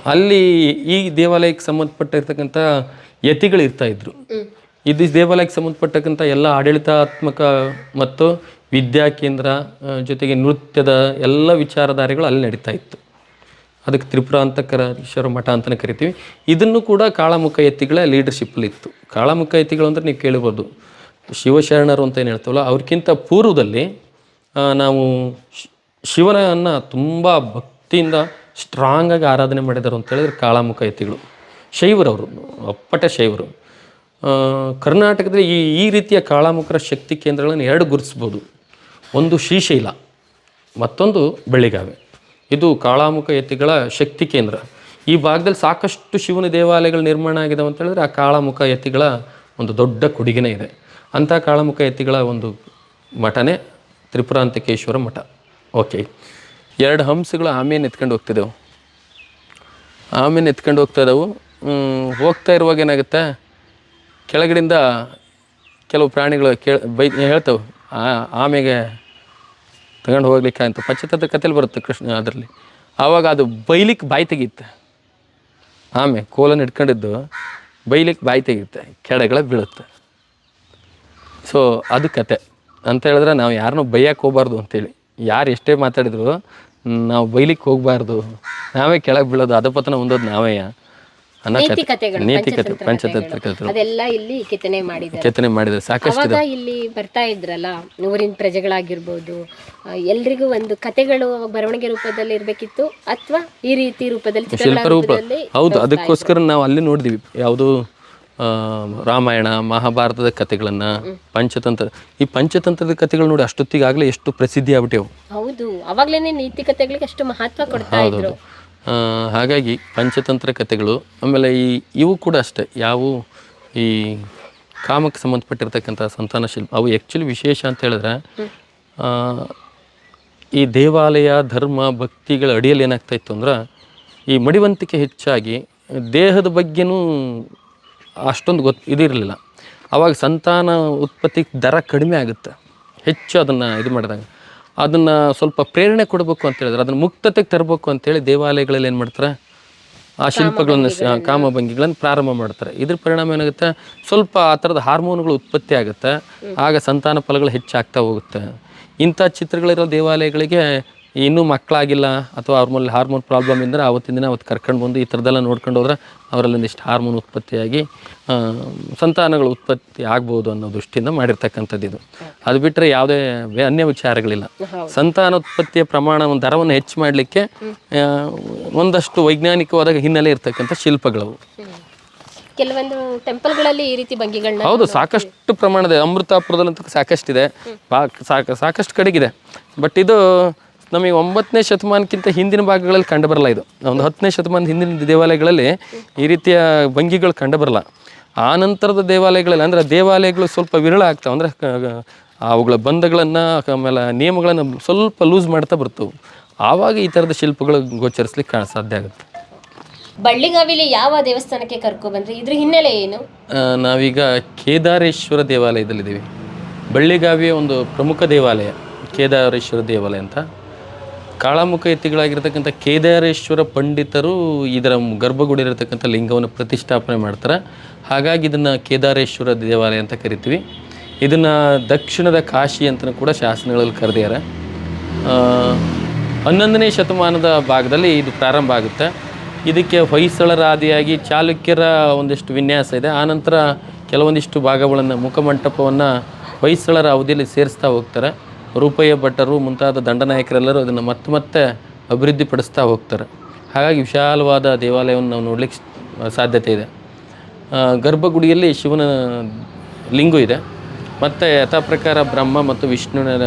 ಅಲ್ಲಿ ಈ ದೇವಾಲಯಕ್ಕೆ ಸಂಬಂಧಪಟ್ಟಿರ್ತಕ್ಕಂಥ ಯತಿಗಳು ಇರ್ತಾ ಇದ್ರು. ಇದು ದೇವಾಲಯಕ್ಕೆ ಸಂಬಂಧಪಟ್ಟಕ್ಕಂಥ ಎಲ್ಲ ಆಡಳಿತಾತ್ಮಕ ಮತ್ತು ವಿದ್ಯಾ ಕೇಂದ್ರ ಜೊತೆಗೆ ನೃತ್ಯದ ಎಲ್ಲ ವಿಚಾರಧಾರೆಗಳು ಅಲ್ಲಿ ನಡೀತಾ ಇತ್ತು. ಅದಕ್ಕೆ ತ್ರಿಪುರ ಈಶ್ವರ ಮಠ ಅಂತಲೇ ಕರಿತೀವಿ. ಇದನ್ನು ಕೂಡ ಕಾಳಮುಖ ಎತ್ತಿಗಳ ಲೀಡರ್ಶಿಪ್ಪಲ್ಲಿ ಇತ್ತು. ಕಾಳಮುಖ ಯತಿಗಳು ಅಂದರೆ ನೀವು ಕೇಳ್ಬೋದು. ಶಿವಶರಣರು ಅಂತ ಏನು ಹೇಳ್ತಾವಲ್ಲ, ಅವ್ರಿಗಿಂತ ಪೂರ್ವದಲ್ಲಿ ನಾವು ಶಿವನನ್ನು ತುಂಬ ಭಕ್ತಿಯಿಂದ ಸ್ಟ್ರಾಂಗಾಗಿ ಆರಾಧನೆ ಮಾಡಿದರು ಅಂತ ಹೇಳಿದ್ರೆ ಕಾಳಮುಖ ಯತಿಗಳು ಶೈವರವರು ಅಪ್ಪಟ ಶೈವರು. ಕರ್ನಾಟಕದಲ್ಲಿ ಈ ಈ ರೀತಿಯ ಕಾಳಾಮುಖರ ಶಕ್ತಿ ಕೇಂದ್ರಗಳನ್ನು ಎರಡು ಗುರುತಿಸ್ಬೋದು. ಒಂದು ಶ್ರೀಶೈಲ, ಮತ್ತೊಂದು ಬೆಳಿಗಾವೆ. ಇದು ಕಾಳಾಮುಖ ಯತಿಗಳ ಶಕ್ತಿ ಕೇಂದ್ರ. ಈ ಭಾಗದಲ್ಲಿ ಸಾಕಷ್ಟು ಶಿವನ ದೇವಾಲಯಗಳು ನಿರ್ಮಾಣ ಆಗಿದಾವೆ ಅಂತ ಹೇಳಿದ್ರೆ ಆ ಕಾಳಾಮುಖ ಯತಿಗಳ ಒಂದು ದೊಡ್ಡ ಕೊಡುಗೆನೇ ಇದೆ. ಅಂಥ ಕಾಳಾಮುಖ ಯತಿಗಳ ಒಂದು ಮಠನೇ ತ್ರಿಪುರಾಂತಕೇಶ್ವರ ಮಠ. ಓಕೆ. ಎರಡು ಹಂಸಗಳು ಆಮೇಲೆ ಎತ್ಕೊಂಡು ಹೋಗ್ತಿದ್ದೆವು. ಆಮೇಲೆ ಎತ್ಕೊಂಡು ಹೋಗ್ತಾ ಇದ್ದಾವೆ. ಹೋಗ್ತಾ ಇರುವಾಗ ಏನಾಗುತ್ತೆ? ಕೆಳಗಡೆಯಿಂದ ಕೆಲವು ಪ್ರಾಣಿಗಳು ಕೇಳ ಬೈ ಹೇಳ್ತವೆ. ಆಮೆಗೆ ತಗೊಂಡು ಹೋಗ್ಲಿಕ್ಕೆ ಅಂತ ಪಂಚತಂತ್ರ ಕಥೆಲಿ ಬರುತ್ತೆ ಕೃಷ್ಣ ಅದರಲ್ಲಿ. ಆವಾಗ ಅದು ಬೈಲಿಕ್ಕೆ ಬಾಯಿ ತೆಗಿಯುತ್ತೆ ಆಮೆ ಕೋಲನ್ನು ಇಟ್ಕೊಂಡಿದ್ದು ಬೈಲಿಕ್ಕೆ ಬಾಯಿ ತೆಗಿಯುತ್ತೆ ಕೆಳಗಳ ಬೀಳುತ್ತೆ. ಸೊ ಅದು ಕತೆ. ಅಂತ ಹೇಳಿದ್ರೆ ನಾವು ಯಾರನ್ನೂ ಬೈಯಕ್ಕೆ ಹೋಗ್ಬಾರ್ದು ಅಂತೇಳಿ. ಯಾರು ಎಷ್ಟೇ ಮಾತಾಡಿದ್ರು, ನಾವು ಬೈಲಿಕ್ಕೆ ಹೋಗಬಾರ್ದು. ನಾವೇ ಕೆಳಗೆ ಬೀಳೋದು, ಅಧಪತನ ಹೊಂದೋದು ನಾವೇ ನೀತಿಕತೆ ಪಂಚತಂತ್ರ ಕಥೆಗಳು. ಅದೆಲ್ಲ ಇಲ್ಲಿ ಕೆತ್ತನೆ ಮಾಡಿದ್ದಾರೆ. ಕೆತ್ತನೆ ಮಾಡಿದರೆ ಸಾಕಷ್ಟು ಅವಾಗ ಇಲ್ಲಿ ಬರ್ತಾ ಇದ್ರಲ್ಲ ಊರಿನ ಪ್ರಜೆಗಳಾಗಿರ್ಬೋದು ಎಲ್ರಿಗೂ ಒಂದು ಕತೆಗಳು ಬರವಣಿಗೆ ರೂಪದಲ್ಲಿ ಇರಬೇಕಿತ್ತು ಅಥವಾ ಈ ರೀತಿ ರೂಪದಲ್ಲಿ ಶಿಲ್ಪ ಶಿಲ್ಪರೂಪ ಹೌದು ಅದಕ್ಕೋಸ್ಕರ ನಾವು ಅಲ್ಲಿ ನೋಡಿದ್ವಿ. ಯಾವುದು ರಾಮಾಯಣ ಮಹಾಭಾರತದ ಕಥೆಗಳನ್ನು ಪಂಚತಂತ್ರ ಈ ಪಂಚತಂತ್ರದ ಕಥೆಗಳು ನೋಡಿ ಅಷ್ಟೊತ್ತಿಗಾಗಲೇ ಎಷ್ಟು ಪ್ರಸಿದ್ಧಿ ಆಗ್ಬಿಟ್ಟೆವು ಹೌದು ಅವಾಗಲೇ ನೀತಿ ಕಥೆಗಳಿಗೆ ಅಷ್ಟು ಮಹತ್ವ ಕೊಡ್ತಾ ಇದ್ರು. ಹಾಗಾಗಿ ಪಂಚತಂತ್ರ ಕಥೆಗಳು, ಆಮೇಲೆ ಈ ಇವು ಕೂಡ ಅಷ್ಟೇ. ಯಾವು ಈ ಕಾಮಕ್ಕೆ ಸಂಬಂಧಪಟ್ಟಿರ್ತಕ್ಕಂಥ ಸಂತಾನ ಶಿಲ್ಪ, ಅವು ಆ್ಯಕ್ಚುಲಿ ವಿಶೇಷ ಅಂತ ಹೇಳಿದ್ರೆ ಈ ದೇವಾಲಯ, ಧರ್ಮ, ಭಕ್ತಿಗಳ ಅಡಿಯಲ್ಲಿ ಏನಾಗ್ತಾ ಇತ್ತು ಅಂದ್ರೆ, ಈ ಮಡಿವಂತಿಕೆ ಹೆಚ್ಚಾಗಿ ದೇಹದ ಬಗ್ಗೆನೂ ಅಷ್ಟೊಂದು ಗೊತ್ತು ಇದಿರಲಿಲ್ಲ. ಆವಾಗ ಸಂತಾನ ಉತ್ಪತ್ತಿ ದರ ಕಡಿಮೆ ಆಗುತ್ತೆ. ಹೆಚ್ಚು ಅದನ್ನು ಇದು ಮಾಡಿದಾಗ. ಅದನ್ನು ಸ್ವಲ್ಪ ಪ್ರೇರಣೆ ಕೊಡಬೇಕು ಅಂತ ಹೇಳಿದ್ರೆ. ಅದನ್ನು ಮುಕ್ತತೆಗೆ ತರಬೇಕು ಅಂತೇಳಿ ದೇವಾಲಯಗಳಲ್ಲಿ ಏನು ಮಾಡ್ತಾರೆ? ಆ ಶಿಲ್ಪಗಳನ್ನು ಕಾಮಭಂಗಿಗಳನ್ನು ಪ್ರಾರಂಭ ಮಾಡ್ತಾರೆ. ಇದ್ರ ಪರಿಣಾಮ ಏನಾಗುತ್ತೆ? ಸ್ವಲ್ಪ ಆ ಥರದ ಹಾರ್ಮೋನ್ಗಳು ಉತ್ಪತ್ತಿ ಆಗುತ್ತೆ. ಆಗ ಸಂತಾನ ಫಲಗಳು ಹೆಚ್ಚಾಗ್ತಾ ಹೋಗುತ್ತೆ. ಇಂಥ ಚಿತ್ರಗಳಿರೋ ದೇವಾಲಯಗಳಿಗೆ ಇನ್ನೂ ಮಕ್ಕಳಾಗಿಲ್ಲ ಅಥವಾ ಅವ್ರ ಮೇಲೆ ಹಾರ್ಮೋನ್ ಪ್ರಾಬ್ಲಮ್ ಇದ್ದರೆ ಅವತ್ತಿನ ದಿನ ಅವತ್ತು ಕರ್ಕೊಂಡು ಬಂದು ಈ ಥರದ್ದೆಲ್ಲ ನೋಡ್ಕೊಂಡು ಹೋದ್ರೆ ಅವರಲ್ಲಿ ಒಂದಿಷ್ಟು ಹಾರ್ಮೋನ್ ಉತ್ಪತ್ತಿಯಾಗಿ ಸಂತಾನಗಳು ಉತ್ಪತ್ತಿ ಆಗ್ಬೋದು ಅನ್ನೋ ದೃಷ್ಟಿಯಿಂದ ಮಾಡಿರ್ತಕ್ಕಂಥದ್ದು ಇದು. ಅದು ಬಿಟ್ಟರೆ ಯಾವುದೇ ಅನ್ಯ ವಿಚಾರಗಳಿಲ್ಲ. ಸಂತಾನೋತ್ಪತ್ತಿಯ ಪ್ರಮಾಣ ಒಂದು ದರವನ್ನು ಹೆಚ್ಚು ಮಾಡಲಿಕ್ಕೆ ಒಂದಷ್ಟು ವೈಜ್ಞಾನಿಕವಾದ ಹಿನ್ನೆಲೆ ಇರ್ತಕ್ಕಂಥ ಶಿಲ್ಪಗಳವು ಕೆಲವೊಂದು ಟೆಂಪಲ್ಗಳಲ್ಲಿ ಈ ರೀತಿ ಭಂಗಿಗಳನ್ನ ಹೌದು ಸಾಕಷ್ಟು ಪ್ರಮಾಣದ ಅಮೃತಾಪುರದಲ್ಲಂತೂ ಸಾಕಷ್ಟಿದೆ. ಸಾಕಷ್ಟು ಕಡೆಗಿದೆ. ಬಟ್ ಇದು ನಮಗೆ ಒಂಬತ್ತನೇ ಶತಮಾನಕ್ಕಿಂತ ಹಿಂದಿನ ಭಾಗಗಳಲ್ಲಿ ಕಂಡು ಬರಲ್ಲ ಇದು. ಒಂದು ಹತ್ತನೇ ಶತಮಾನದ ಹಿಂದಿನ ದೇವಾಲಯಗಳಲ್ಲಿ ಈ ರೀತಿಯ ಭಂಗಿಗಳು ಕಂಡು ಬರಲ್ಲ ಆ ನಂತರದ ದೇವಾಲಯಗಳಲ್ಲಿ ಅಂದರೆ ದೇವಾಲಯಗಳು ಸ್ವಲ್ಪ ವಿರಳ ಆಗ್ತಾವೆ. ಅಂದರೆ ಅವುಗಳ ಬಂಧಗಳನ್ನು ಆಮೇಲೆ ನಿಯಮಗಳನ್ನು ಸ್ವಲ್ಪ ಲೂಸ್ ಮಾಡ್ತಾ ಬರ್ತವೆ. ಆವಾಗ ಈ ಥರದ ಶಿಲ್ಪಗಳು ಗೋಚರಿಸ್ಲಿಕ್ಕೆ ಕಾಣ ಸಾಧ್ಯ ಆಗುತ್ತೆ. ಬಳ್ಳಿಗಾವಿಲಿ ಯಾವ ದೇವಸ್ಥಾನಕ್ಕೆ ಕರ್ಕೊ ಬಂದ್ರಿ? ಇದ್ರ ಹಿನ್ನೆಲೆ ಏನು? ನಾವೀಗ ಕೇದಾರೇಶ್ವರ ದೇವಾಲಯದಲ್ಲಿದ್ದೀವಿ. ಬಳ್ಳಿಗಾವಿಯ ಒಂದು ಪ್ರಮುಖ ದೇವಾಲಯ ಕೇದಾರೇಶ್ವರ ದೇವಾಲಯ ಅಂತ. ಕಾಳಾಮುಖ ಎತ್ತಿಗಳಾಗಿರ್ತಕ್ಕಂಥ ಕೇದಾರೇಶ್ವರ ಪಂಡಿತರು ಇದರ ಗರ್ಭಗುಡಿ ಇರತಕ್ಕಂಥ ಲಿಂಗವನ್ನು ಪ್ರತಿಷ್ಠಾಪನೆ ಮಾಡ್ತಾರೆ. ಹಾಗಾಗಿ ಇದನ್ನು ಕೇದಾರೇಶ್ವರ ದೇವಾಲಯ ಅಂತ ಕರಿತೀವಿ. ಇದನ್ನು ದಕ್ಷಿಣದ ಕಾಶಿ ಅಂತಲೂ ಕೂಡ ಶಾಸನಗಳಲ್ಲಿ ಕರೆದಿದ್ದಾರೆ ಹನ್ನೊಂದನೇ ಶತಮಾನದ ಭಾಗದಲ್ಲಿ ಇದು ಪ್ರಾರಂಭ ಆಗುತ್ತೆ. ಇದಕ್ಕೆ ಹೊಯ್ಸಳರ ಆದಿಯಾಗಿ ಚಾಲುಕ್ಯರ ಒಂದಿಷ್ಟು ವಿನ್ಯಾಸ ಇದೆ. ಆನಂತರ ಕೆಲವೊಂದಿಷ್ಟು ಭಾಗಗಳನ್ನು ಮುಖಮಂಟಪವನ್ನು ಹೊಯ್ಸಳರ ಅವಧಿಯಲ್ಲಿ ಸೇರಿಸ್ತಾ ಹೋಗ್ತಾರೆ. ರೂಪಯ್ಯ ಭಟ್ಟರು ಮುಂತಾದ ದಂಡನಾಯಕರೆಲ್ಲರೂ ಅದನ್ನು ಮತ್ತೆ ಮತ್ತೆ ಅಭಿವೃದ್ಧಿಪಡಿಸ್ತಾ ಹೋಗ್ತಾರೆ. ಹಾಗಾಗಿ ವಿಶಾಲವಾದ ದೇವಾಲಯವನ್ನು ನಾವು ನೋಡಲಿಕ್ಕೆ ಸಾಧ್ಯತೆ ಇದೆ. ಗರ್ಭಗುಡಿಯಲ್ಲಿ ಶಿವನ ಲಿಂಗು ಇದೆ. ಮತ್ತು ಯಥಾ ಪ್ರಕಾರ ಬ್ರಹ್ಮ ಮತ್ತು ವಿಷ್ಣುವಿನ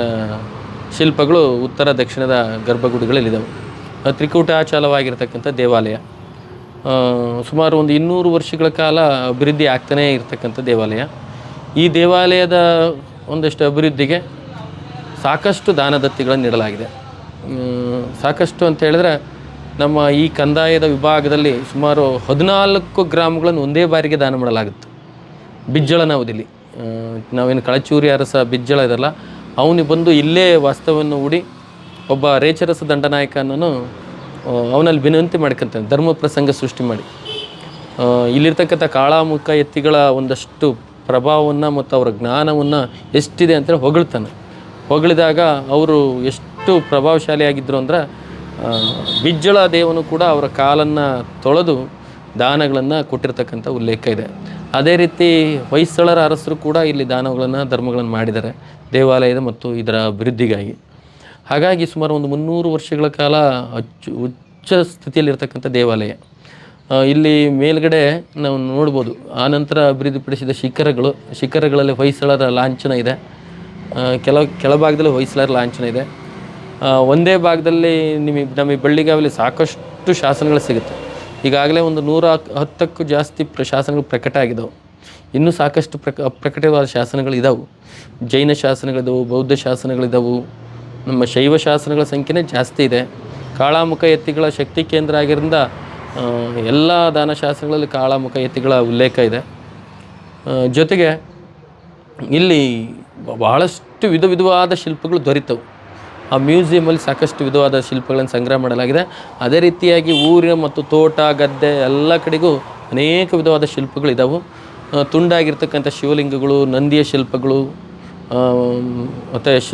ಶಿಲ್ಪಗಳು ಉತ್ತರ ದಕ್ಷಿಣದ ಗರ್ಭಗುಡಿಗಳಲ್ಲಿದ್ದಾವೆ ತ್ರಿಕೂಟಾಚಲವಾಗಿರ್ತಕ್ಕಂಥ ದೇವಾಲಯ. ಸುಮಾರು ಒಂದು ಇನ್ನೂರು ವರ್ಷಗಳ ಕಾಲ ಅಭಿವೃದ್ಧಿ ಆಗ್ತಾನೇ ಇರತಕ್ಕಂಥ ದೇವಾಲಯ. ಈ ದೇವಾಲಯದ ಒಂದಷ್ಟು ಅಭಿವೃದ್ಧಿಗೆ ಸಾಕಷ್ಟು ದಾನದತ್ತಿಗಳನ್ನು ನೀಡಲಾಗಿದೆ. ಸಾಕಷ್ಟು ಅಂತ ಹೇಳಿದ್ರೆ ನಮ್ಮ ಈ ಕಂದಾಯದ ವಿಭಾಗದಲ್ಲಿ ಸುಮಾರು ಹದಿನಾಲ್ಕು ಗ್ರಾಮಗಳನ್ನು ಒಂದೇ ಬಾರಿಗೆ ದಾನ ಮಾಡಲಾಗುತ್ತೆ. ಬಿಜ್ಜಳ ಆ, ನಾವೇನು ಕಳಚೂರಿ ಅರಸ ಬಿಜ್ಜಳ ಇದಲ್ಲ ಅವನಿಗೆ ಬಂದು ಇಲ್ಲೇ ವಾಸ್ತವವನ್ನು ಹೂಡಿ ಒಬ್ಬ ರೇಚರಸ ದಂಡನಾಯಕ ಅನ್ನೋನು ಅವನಲ್ಲಿ ವಿನಂತಿ ಮಾಡ್ಕೊಂತಾನೆ ಧರ್ಮ ಪ್ರಸಂಗ ಸೃಷ್ಟಿ ಮಾಡಿ. ಇಲ್ಲಿರ್ತಕ್ಕಂಥ ಕಾಳಾಮುಖ ಎತ್ತಿಗಳ ಒಂದಷ್ಟು ಪ್ರಭಾವವನ್ನು ಮತ್ತು ಅವರ ಜ್ಞಾನವನ್ನು ಎಷ್ಟಿದೆ ಅಂತೇಳಿ ಹೊಗಳ್ತಾನೆ. ಹೊಗಳಿದಾಗ ಅವರು ಎಷ್ಟು ಪ್ರಭಾವಶಾಲಿಯಾಗಿದ್ದರು ಅಂದ್ರೆ ಬಿಜ್ಜಳ ದೇವನು ಕೂಡ ಅವರ ಕಾಲನ್ನು ತೊಳೆದು ದಾನಗಳನ್ನು ಕೊಟ್ಟಿರ್ತಕ್ಕಂಥ ಉಲ್ಲೇಖ ಇದೆ. ಅದೇ ರೀತಿ ಹೊಯ್ಸಳರ ಅರಸರು ಕೂಡ ಇಲ್ಲಿ ದಾನಗಳನ್ನು, ಧರ್ಮಗಳನ್ನು ಮಾಡಿದ್ದಾರೆ ದೇವಾಲಯದ ಮತ್ತು ಇದರ ಅಭಿವೃದ್ಧಿಗಾಗಿ. ಹಾಗಾಗಿ ಸುಮಾರು ಒಂದು ಮುನ್ನೂರು ವರ್ಷಗಳ ಕಾಲ ಅಚ್ಚು, ಉಚ್ಚ ಸ್ಥಿತಿಯಲ್ಲಿರ್ತಕ್ಕಂಥ ದೇವಾಲಯ. ಇಲ್ಲಿ ಮೇಲ್ಗಡೆ ನಾವು ನೋಡ್ಬೋದು ಆನಂತರ ಅಭಿವೃದ್ಧಿಪಡಿಸಿದ ಶಿಖರಗಳು, ಶಿಖರಗಳಲ್ಲಿ ಹೊಯ್ಸಳರ ಲಾಂಛನ ಇದೆ. ಆ, ಕೆಲ ಕೆಳಭಾಗದಲ್ಲಿ ಹೊಯ್ಸಳರ ಲಾಂಛನ ಇದೆ. ಒಂದೇ ಭಾಗದಲ್ಲಿ ನಿಮಗೆ ನಮಗೆ ಬಳ್ಳಿಗಾವಲಿ ಸಾಕಷ್ಟು ಶಾಸನಗಳು ಸಿಗುತ್ತೆ. ಈಗಾಗಲೇ ಒಂದು ನೂರ ಹತ್ತಕ್ಕೂ ಜಾಸ್ತಿ ಪ್ರ ಶಾಸನಗಳು ಪ್ರಕಟ ಆಗಿದ್ದಾವೆ ಇನ್ನೂ ಸಾಕಷ್ಟು ಪ್ರಕ ಪ್ರಕಟವಾದ ಶಾಸನಗಳು ಇದ್ದಾವೆ ಜೈನ ಶಾಸನಗಳಿದ್ದಾವೆ ಬೌದ್ಧ ಶಾಸನಗಳಿದ್ದಾವೆ ನಮ್ಮ ಶೈವ ಶಾಸನಗಳ ಸಂಖ್ಯೆನೇ ಜಾಸ್ತಿ ಇದೆ. ಕಾಳಾಮುಖ ಎತ್ತಿಗಳ ಶಕ್ತಿ ಕೇಂದ್ರ ಆಗಿರೋದ್ರಿಂದ ಆ, ಎಲ್ಲ ದಾನ ಶಾಸನಗಳಲ್ಲಿ ಕಾಳಾಮುಖ ಎತ್ತಿಗಳ ಉಲ್ಲೇಖ ಇದೆ. ಜೊತೆಗೆ ಇಲ್ಲಿ ಬಹಳಷ್ಟು ವಿಧ ವಿಧವಾದ ಶಿಲ್ಪಗಳು ದೊರೀತವು. ಆ ಮ್ಯೂಸಿಯಮಲ್ಲಿ ಸಾಕಷ್ಟು ವಿಧವಾದ ಶಿಲ್ಪಗಳನ್ನು ಸಂಗ್ರಹ ಮಾಡಲಾಗಿದೆ. ಅದೇ ರೀತಿಯಾಗಿ ಊರಿನ ಮತ್ತು ತೋಟ ಗದ್ದೆ ಎಲ್ಲ ಕಡೆಗೂ ಅನೇಕ ವಿಧವಾದ ಶಿಲ್ಪಗಳು ಇದ್ದಾವೆ ಆ, ತುಂಡಾಗಿರ್ತಕ್ಕಂಥ ಶಿವಲಿಂಗಗಳು ನಂದಿಯ ಶಿಲ್ಪಗಳು ಮತ್ತು ಶ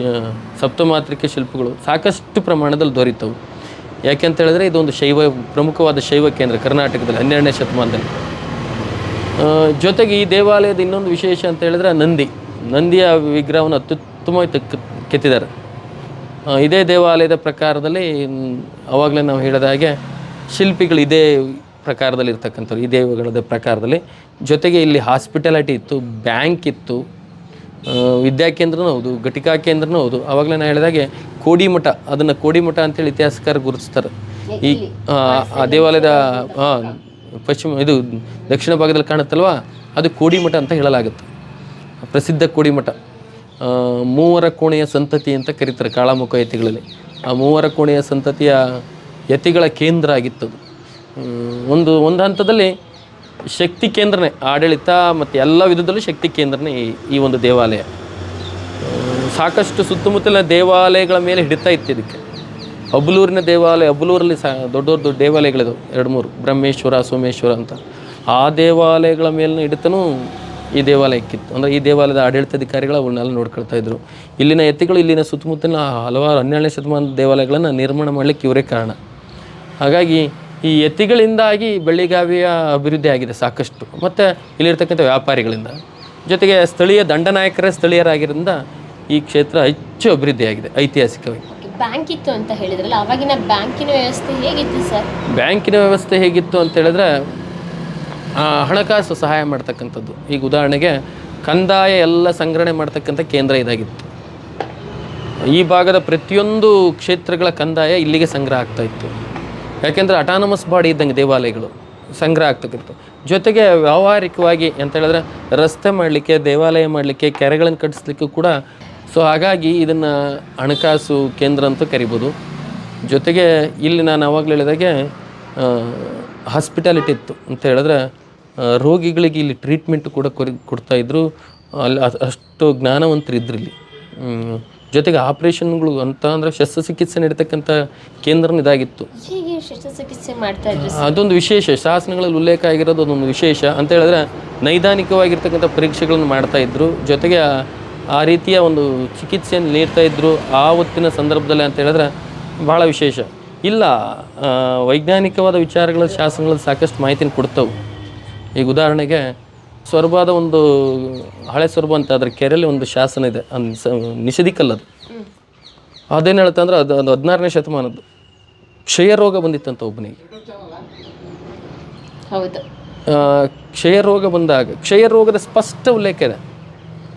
ಸಪ್ತಮಾತ್ರಿಕೆ ಶಿಲ್ಪಗಳು ಸಾಕಷ್ಟು ಪ್ರಮಾಣದಲ್ಲಿ ದೊರೀತವು. ಯಾಕೆಂತ ಹೇಳಿದ್ರೆ ಇದೊಂದು ಶೈವ ಪ್ರಮುಖವಾದ ಶೈವ ಕೇಂದ್ರ ಕರ್ನಾಟಕದಲ್ಲಿ ಹನ್ನೆರಡನೇ ಶತಮಾನದಲ್ಲಿ. ಜೊತೆಗೆ ಈ ದೇವಾಲಯದ ಇನ್ನೊಂದು ವಿಶೇಷ ಅಂತ ಹೇಳಿದ್ರೆ ನಂದಿ. ನಂದಿಯ ವಿಗ್ರಹವನ್ನು ಅತ್ಯುತ್ತಮವಾಗಿ ತೆಕ್ ಕೆತ್ತಿದ್ದಾರೆ. ಇದೇ ದೇವಾಲಯದ ಪ್ರಕಾರದಲ್ಲಿ ಅವಾಗಲೇ ನಾವು ಹೇಳಿದ ಹಾಗೆ ಶಿಲ್ಪಿಗಳು ಇದೇ ಪ್ರಕಾರದಲ್ಲಿ ಇರ್ತಕ್ಕಂಥವ್ರು ಈ ದೇವಗಳದ ಪ್ರಕಾರದಲ್ಲಿ. ಜೊತೆಗೆ ಇಲ್ಲಿ ಹಾಸ್ಪಿಟಾಲಿಟಿ ಇತ್ತು ಬ್ಯಾಂಕ್ ಇತ್ತು ವಿದ್ಯಾ ವಿದ್ಯಾಕೇಂದ್ರನೂ ಹೌದು ಘಟಿಕಾ ಕೇಂದ್ರನೂ ಹೌದು. ಆವಾಗಲೇ ನಾನು ಹೇಳಿದಾಗೆ ಕೋಡಿಮಠ ಅದನ್ನು ಕೋಡಿಮಠ ಅಂತೇಳಿ ಇತಿಹಾಸಕಾರ ಗುರುತಿಸ್ತಾರೆ. ಈ ಆ ದೇವಾಲಯದ ಪಶ್ಚಿಮ ಇದು ದಕ್ಷಿಣ ಭಾಗದಲ್ಲಿ ಕಾಣುತ್ತಲ್ವ? ಅದು ಕೋಡಿಮಠ ಅಂತ ಹೇಳಲಾಗುತ್ತೆ. ಪ್ರಸಿದ್ಧ ಕೋಡಿಮಠ ಮೂವರ ಕೋಣೆಯ ಸಂತತಿ ಅಂತ ಕರೀತಾರೆ ಕಾಳಾಮುಖ ಯತಿಗಳಲ್ಲಿ. ಆ ಮೂವರ ಕೋಣೆಯ ಸಂತತಿಯ ಯತಿಗಳ ಕೇಂದ್ರ ಆಗಿತ್ತು. ಒಂದು ಒಂದು ಹಂತದಲ್ಲಿ ಶಕ್ತಿ ಕೇಂದ್ರನೇ, ಆಡಳಿತ ಮತ್ತು ಎಲ್ಲ ವಿಧದಲ್ಲೂ ಶಕ್ತಿ ಕೇಂದ್ರನೇ ಈ ಈ ಒಂದು ದೇವಾಲಯ. ಸಾಕಷ್ಟು ಸುತ್ತಮುತ್ತಲಿನ ದೇವಾಲಯಗಳ ಮೇಲೆ ಹಿಡಿತಾ ಇತ್ತು ಇದಕ್ಕೆ. ಅಬ್ಲೂರಿನ ದೇವಾಲಯ, ಅಬ್ಲೂರಲ್ಲಿ ಸಹ ದೊಡ್ಡ ದೊಡ್ಡ ದೇವಾಲಯಗಳಿದಾವೆ, ಎರಡು ಮೂರು, ಬ್ರಹ್ಮೇಶ್ವರ, ಸೋಮೇಶ್ವರ ಅಂತ. ಆ ದೇವಾಲಯಗಳ ಮೇಲಿನ ಹಿಡಿತನೂ ಈ ದೇವಾಲಯಕ್ಕಿತ್ತು ಅಂದರೆ ಈ ದೇವಾಲಯದ ಆಡಳಿತಾಧಿಕಾರಿಗಳು ಅವನ್ನೆಲ್ಲ ನೋಡ್ಕೊಳ್ತಾ ಇದ್ರು. ಇಲ್ಲಿನ ಎತ್ತಿಗಳು ಇಲ್ಲಿನ ಸುತ್ತಮುತ್ತಲಿನ ಹಲವಾರು ಹನ್ನೆರಡನೇ ಶತಮಾನದ ದೇವಾಲಯಗಳನ್ನು ನಿರ್ಮಾಣ ಮಾಡಲಿಕ್ಕೆ ಇವರೇ ಕಾರಣ. ಹಾಗಾಗಿ ಈ ಎತ್ತಿಗಳಿಂದಾಗಿ ಬೆಳ್ಳಿಗಾವಿಯ ಅಭಿವೃದ್ಧಿ ಆಗಿದೆ ಸಾಕಷ್ಟು. ಮತ್ತು ಇಲ್ಲಿರ್ತಕ್ಕಂಥ ವ್ಯಾಪಾರಿಗಳಿಂದ. ಜೊತೆಗೆ ಸ್ಥಳೀಯ ದಂಡನಾಯಕರೇ ಸ್ಥಳೀಯರಾಗಿರೋದ್ರಿಂದ ಈ ಕ್ಷೇತ್ರ ಹೆಚ್ಚು ಅಭಿವೃದ್ಧಿಯಾಗಿದೆ ಐತಿಹಾಸಿಕವಾಗಿ. ಬ್ಯಾಂಕ್ ಇತ್ತು ಅಂತ ಹೇಳಿದ್ರಲ್ಲ ಅವಾಗಿನ ಬ್ಯಾಂಕಿನ ವ್ಯವಸ್ಥೆ ಹೇಗಿತ್ತು ಸರ್? ಬ್ಯಾಂಕಿನ ವ್ಯವಸ್ಥೆ ಹೇಗಿತ್ತು ಅಂತ ಹೇಳಿದ್ರೆ ಹಣಕಾಸು ಸಹಾಯ ಮಾಡ್ತಕ್ಕಂಥದ್ದು. ಈಗ ಉದಾಹರಣೆಗೆ ಕಂದಾಯ ಎಲ್ಲ ಸಂಗ್ರಹಣೆ ಮಾಡ್ತಕ್ಕಂಥ ಕೇಂದ್ರ ಇದಾಗಿತ್ತು. ಈ ಭಾಗದ ಪ್ರತಿಯೊಂದು ಕ್ಷೇತ್ರಗಳ ಕಂದಾಯ ಇಲ್ಲಿಗೆ ಸಂಗ್ರಹ ಆಗ್ತಾ ಇತ್ತು. ಯಾಕೆಂದರೆ ಅಟಾನಮಸ್ ಬಾಡಿ ಇದ್ದಂಗೆ ದೇವಾಲಯಗಳು ಸಂಗ್ರಹ ಆಗ್ತಕ್ಕಿತ್ತು ಜೊತೆಗೆ ವ್ಯಾವಹಾರಿಕವಾಗಿ ಅಂತ ಹೇಳಿದ್ರೆ ರಸ್ತೆ ಮಾಡಲಿಕ್ಕೆ, ದೇವಾಲಯ ಮಾಡಲಿಕ್ಕೆ, ಕೆರೆಗಳನ್ನು ಕಟ್ಟಿಸ್ಲಿಕ್ಕೂ ಕೂಡ ಸೊ ಹಾಗಾಗಿ ಇದನ್ನು ಹಣಕಾಸು ಕೇಂದ್ರ ಅಂತ ಕರಿಬೋದು. ಜೊತೆಗೆ ಇಲ್ಲಿ ನಾನು ಆವಾಗಲೇ ಹೇಳಿದಾಗೆ ಹಾಸ್ಪಿಟಾಲಿಟಿ ಇತ್ತು. ಅಂತ ಹೇಳಿದ್ರೆ ರೋಗಿಗಳಿಗೆ ಇಲ್ಲಿ ಟ್ರೀಟ್ಮೆಂಟ್ ಕೂಡ ಕೊರಿ ಕೊಡ್ತಾ ಇದ್ರು. ಅಲ್ಲಿ ಅಷ್ಟು ಜ್ಞಾನವಂತರು ಇದ್ರು ಇಲ್ಲಿ. ಜೊತೆಗೆ ಆಪ್ರೇಷನ್ಗಳು ಅಂತ ಅಂದರೆ ಶಸ್ತ್ರಚಿಕಿತ್ಸೆ ನಡೀತಕ್ಕಂಥ ಕೇಂದ್ರನೂ ಇದಾಗಿತ್ತು. ಹೇಗೆ ಶಸ್ತ್ರಚಿಕಿತ್ಸೆ ಮಾಡ್ತಾ ಇದ್ರು ಅದೊಂದು ವಿಶೇಷ ಶಾಸನಗಳಲ್ಲಿ ಉಲ್ಲೇಖ ಆಗಿರೋದು ಅದೊಂದು ವಿಶೇಷ. ಅಂತ ಹೇಳಿದ್ರೆ ನೈದಾನಿಕವಾಗಿರ್ತಕ್ಕಂಥ ಪರೀಕ್ಷೆಗಳನ್ನು ಮಾಡ್ತಾ ಇದ್ರು. ಜೊತೆಗೆ ಆ- ಆ ರೀತಿಯ ಒಂದು ಚಿಕಿತ್ಸೆಯನ್ನು ನೀಡ್ತಾ ಇದ್ರು ಆ ಹೊತ್ತಿನ ಸಂದರ್ಭದಲ್ಲಿ ಅಂತ ಹೇಳಿದ್ರೆ ಭಾಳ ವಿಶೇಷ. ಇಲ್ಲ ವೈಜ್ಞಾನಿಕವಾದ ವಿಚಾರಗಳ ಶಾಸನಗಳಲ್ಲಿ ಸಾಕಷ್ಟು ಮಾಹಿತಿನ ಕೊಡ್ತವೆ. ಈಗ ಉದಾಹರಣೆಗೆ ಸೊರಬಾದ ಒಂದು ಹಳೆ ಸೊರಬ ಅಂತ ಅದ್ರ ಕೆರೆಯಲ್ಲಿ ಒಂದು ಶಾಸನ ಇದೆ. ಅದ್ ಸ- ನಿಷೇಧಿ ಕಲ್ಲದು. ಅದೇನು ಹೇಳುತ್ತೆ ಅಂದ್ರೆ ಅದು ಅದು ಹದಿನಾರನೇ ಶತಮಾನದ್ದು. ಕ್ಷಯ ರೋಗ ಬಂದಿತ್ತಂತ ಒಬ್ಬನಿಗೆ. ಕ್ಷಯ ರೋಗ ಬಂದಾಗ ಕ್ಷಯ ರೋಗದ ಸ್ಪಷ್ಟ ಉಲ್ಲೇಖ ಇದೆ.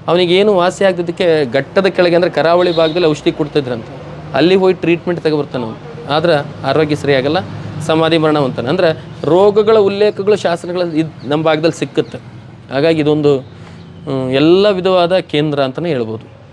ಅವನಿಗೆ ಏನು ವಾಸಿ ಆಗದಿದ್ದಕ್ಕೆ ಘಟ್ಟದ ಕೆಳಗೆ ಅಂದರೆ ಕರಾವಳಿ ಭಾಗದಲ್ಲಿ ಔಷಧಿ ಕೊಡ್ತಿದ್ರಂತ. ಅಲ್ಲಿ ಹೋಗಿ ಟ್ರೀಟ್ಮೆಂಟ್ ತಗೊಬರ್ತಾನೆ ಅವನು. ಆದ್ರೆ ಆರೋಗ್ಯ ಸರಿಯಾಗಲ್ಲ. ಸಮಾಧಿ ಮರಣ ಅಂತಾನೆ ಅಂದರೆ ರೋಗಗಳ ಉಲ್ಲೇಖಗಳು ಶಾಸನಗಳ ಇದು ನಮ್ಮ ಭಾಗದಲ್ಲಿ ಸಿಕ್ಕುತ್ತೆ. ಹಾಗಾಗಿ ಇದೊಂದು ಎಲ್ಲ ವಿಧವಾದ ಕೇಂದ್ರ ಅಂತಲೇ ಹೇಳ್ಬೋದು.